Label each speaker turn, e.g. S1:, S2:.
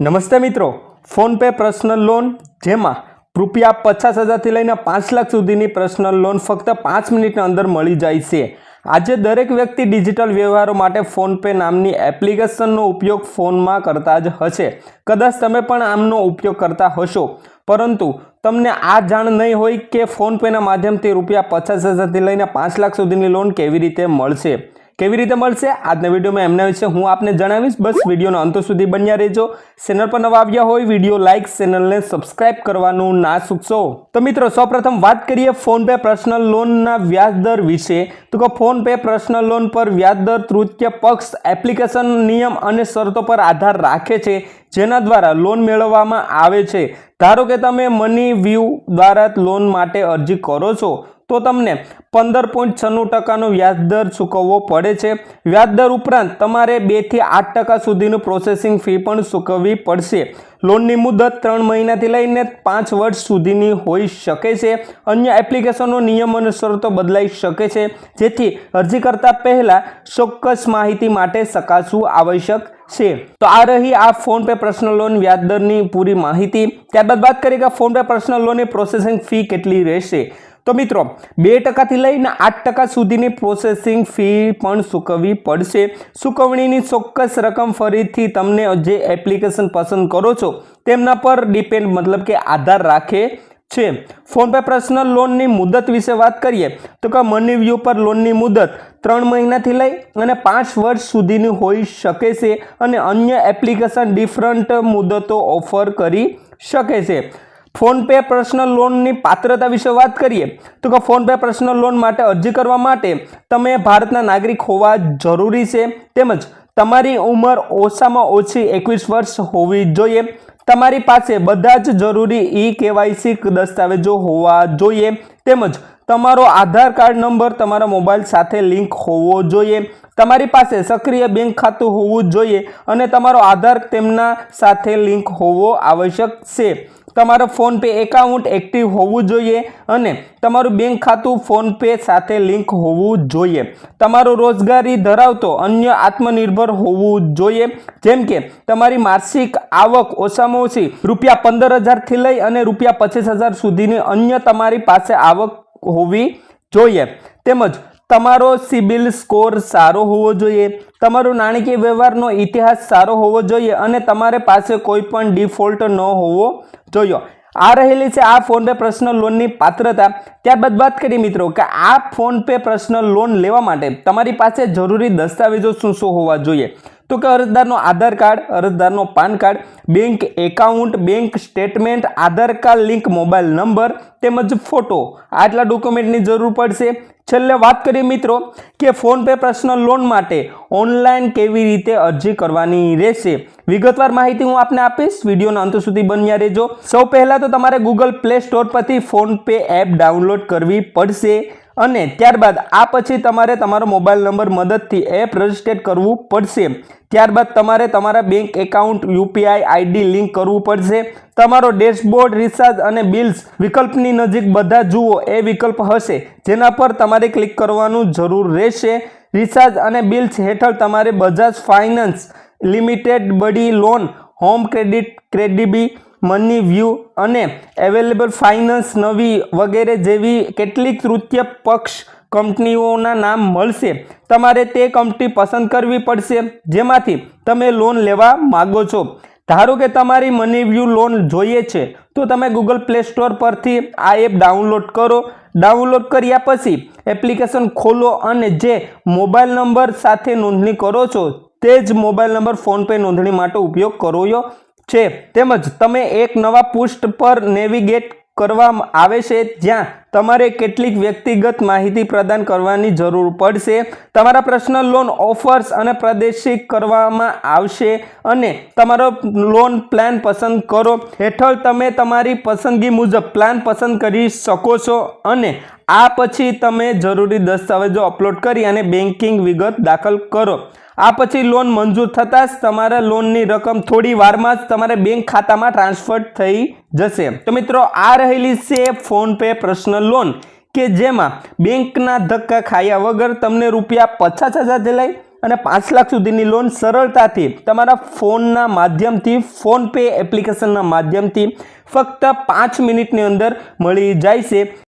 S1: નમસ્તે મિત્રો, PhonePe personal loan જેમાં રૂપિયા પચાસ હજારથી લઈને પાંચ લાખ સુધીની પર્સનલ લોન ફક્ત પાંચ મિનિટની અંદર મળી જાય છે. આજે દરેક વ્યક્તિ ડિજિટલ વ્યવહારો માટે ફોનપે નામની એપ્લિકેશનનો ઉપયોગ ફોનમાં કરતા જ હશે. કદાચ તમે પણ આમનો ઉપયોગ કરતા હશો. પરંતુ તમને આ જાણ નહીં હોય કે ફોનપેના માધ્યમથી રૂપિયા પચાસ હજારથી લઈને પાંચ લાખ સુધીની લોન કેવી રીતે મળશે. કેવી રીતે મળશે? આજના વિડીયોમાં એમના વિશે હું આપને જણાવીશ. બસ વિડીયોનો અંત સુધી બન્યા રહેજો. ચેનલ પર નવા આવ્યા હોય, વીડિયો લાઇક ચેનલને સબસ્ક્રાઇબ કરવાનું ના ચૂકશો તો મિત્રો, સૌપ્રથમ વાત કરીએ ફોનપે પર્સનલ લોનના વ્યાજદર વિશે. તો કે ફોનપે પર્સનલ લોન પર વ્યાજદર તૃતીય પક્ષ એપ્લિકેશન નિયમ અને શરતો પર આધાર રાખે છે, જેના દ્વારા લોન મેળવવામાં આવે છે. ધારો કે તમે મની વ્યૂ દ્વારા લોન માટે અરજી કરો છો તો તમને પંદર પોઈન્ટ છન્નું ટકાનો વ્યાજદર ચૂકવવો પડે છે. વ્યાજદર ઉપરાંત તમારે બેથી આઠ ટકા સુધીનું પ્રોસેસિંગ ફી પણ ચૂકવવી પડશે. લોનની મુદત ત્રણ મહિનાથી લઈને પાંચ વર્ષ સુધીની હોઈ શકે છે. અન્ય એપ્લિકેશનો નિયમ અને શરતો બદલાઈ શકે છે. જેથી અરજી કરતા પહેલાં ચોક્કસ માહિતી માટે ચકાસવું આવશ્યક છે. તો આ રહી આ ફોનપે પર્સનલ લોન વ્યાજદરની પૂરી માહિતી. ત્યારબાદ વાત કરીએ કે ફોનપે પર્સનલ લોનની પ્રોસેસિંગ ફી કેટલી રહેશે? તો મિત્રો, બે ટકાથી લઈને આઠ ટકા સુધીની પ્રોસેસિંગ ફી પણ ચૂકવવી પડશે. ચૂકવણીની ચોક્કસ રકમ ફરીથી તમને જે એપ્લિકેશન પસંદ કરો છો, તેમના પર ડિપેન્ડ મતલબ કે આધાર રાખે છે. ફોન પે પર્સનલ લોનની મુદત વિશે વાત કરીએ, તો કે મની વ્યૂ પર લોનની મુદત ત્રણ મહિનાથી લઈ અને પાંચ વર્ષ સુધીની હોઈ શકે છે અને અન્ય એપ્લિકેશન ડિફરન્ટ મુદતો ઓફર કરી શકે છે. ફોનપે પર્સનલ લોનની પાત્રતા વિશે વાત કરીએ, તો કે ફોનપે પર્સનલ લોન માટે અરજી કરવા માટે તમે ભારતના નાગરિક હોવા જરૂરી છે. તેમજ તમારી ઉંમર ઓછામાં ઓછી એકવીસ વર્ષ હોવી જોઈએ. તમારી પાસે બધા જ જરૂરી ઈ કેવાયસી દસ્તાવેજો હોવા જોઈએ. તેમજ તમારો આધાર કાર્ડ નંબર તમારા મોબાઈલ સાથે લિંક હોવો જોઈએ. તમારી પાસે સક્રિય બેંક ખાતું હોવું જોઈએ અને તમારો આધાર તેમના સાથે લિંક હોવો આવશ્યક છે. તમારો ફોનપે એકાઉન્ટ એક્ટિવ હોવું જોઈએ અને તમારું બેંક ખાતું ફોનપે સાથે લિંક હોવું જોઈએ. તમારો રોજગારી ધરાવતો અન્ય આત્મનિર્ભર હોવું જોઈએ. જેમ કે તમારી માસિક આવક ઓછામાં ઓછી રૂપિયા પંદર હજારથી લઈ અને રૂપિયા પચીસ હજાર સુધીની અન્ય તમારી પાસે આવક હોવી જોઈએ. તેમજ તમારો સિબિલ સ્કોર સારો હોવો જોઈએ, તમારો નાણાકીય વ્યવહારનો ઇતિહાસ સારો હોવો જોઈએ અને તમારે પાસે કોઈ પણ ડિફોલ્ટ ન હોવો જોઈએ. આ રહેલી છે આ ફોનપે પર્સનલ લોનની પાત્રતા. ત્યારબાદ વાત કરીએ મિત્રો કે આ ફોનપે પર્સનલ લોન લેવા માટે તમારી પાસે જરૂરી દસ્તાવેજો શું શું હોવા જોઈએ? તો કે અરજદારનો Aadhaar card, અરજદારનો PAN card, bank account, bank statement, Aadhaar card, link, mobile number તેમજ ફોટો. આટલા ડોક્યુમેન્ટની જરૂર પડશે. છેલ્લે વાત કરીએ મિત્રો કે ફોનપે પર્સનલ લોન માટે ઓનલાઈન કેવી રીતે અરજી કરવાની રહેશે. વિગતવાર માહિતી હું આપને આપીશ. વિડીયોના અંત સુધી બન્યા રહેજો. સૌ પહેલાં તો તમારે ગૂગલ પ્લે સ્ટોર પરથી ફોનપે એપ ડાઉનલોડ કરવી પડશે. અને ત્યારબાદ આ પછી તમારે તમારો મોબાઈલ નંબર મદદથી એપ રજિસ્ટર કરવું પડશે. ત્યારબાદ તમારે તમારા bank account, UPI ID link કરવું પડશે. તમારો ડેશબોર્ડ, રિચાર્જ અને બિલ્સ વિકલ્પની નજીક બધા જુઓ, એ વિકલ્પ હશે. જેના પર તમારે ક્લિક કરવાનું જરૂર રહેશે. રિચાર્જ અને બિલ્સ હેઠળ તમારે Bajaj finance limited buddy loan, home credit, KreditBee money view અને અવેલેબલ ફાઇનાન્સ નવી વગેરે જેવી કેટલીક તૃતીય પક્ષ કંપનીઓના નામ મળશે. તમારે તે કંપની પસંદ કરવી પડશે, જેમાંથી તમે લોન લેવા માગો છો. ધારો કે તમારી મની વ્યૂ લોન જોઈએ છે, તો તમે ગૂગલ પ્લે સ્ટોર પરથી આ એપ ડાઉનલોડ કરો. ડાઉનલોડ કર્યા પછી એપ્લિકેશન ખોલો અને જે મોબાઈલ નંબર સાથે નોંધણી કરો છો, તે જ મોબાઈલ નંબર ફોનપે નોંધણી માટે ઉપયોગ કરો છે. તેમજ તમે એક નવા પૃષ્ઠ પર નેવિગેટ કરવામાં આવે છે જ્યાં તમારે કેટલીક વ્યક્તિગત માહિતી પ્રદાન કરવાની જરૂર પડશે. તમારા પર્સનલ લોન ઓફર્સ અને પ્રદર્શિત કરવામાં આવશે અને તમારો લોન પ્લાન પસંદ કરો. હેઠળ તમે તમારી પસંદગી મુજબ પ્લાન પસંદ કરી શકો છો અને આ પછી તમે જરૂરી દસ્તાવેજો અપલોડ કરી અને બેન્કિંગ વિગત દાખલ કરો. આ પછી લોન મંજૂર થતાં જ તમારા લોનની રકમ થોડી વારમાં જ તમારા બેંક ખાતામાં ટ્રાન્સફર થઈ જશે. તો મિત્રો, આ રહેલી છે ફોનપે પર્સનલ લોન કે જેમાં બેંકના ધક્કા ખાયા વગર તમને રૂપિયા પચાસ હજારથી લઈ અને પાંચ લાખ સુધીની લોન સરળતાથી તમારા ફોનના માધ્યમથી, ફોનપે એપ્લિકેશનના માધ્યમથી ફક્ત પાંચ મિનિટની અંદર મળી જાય છે.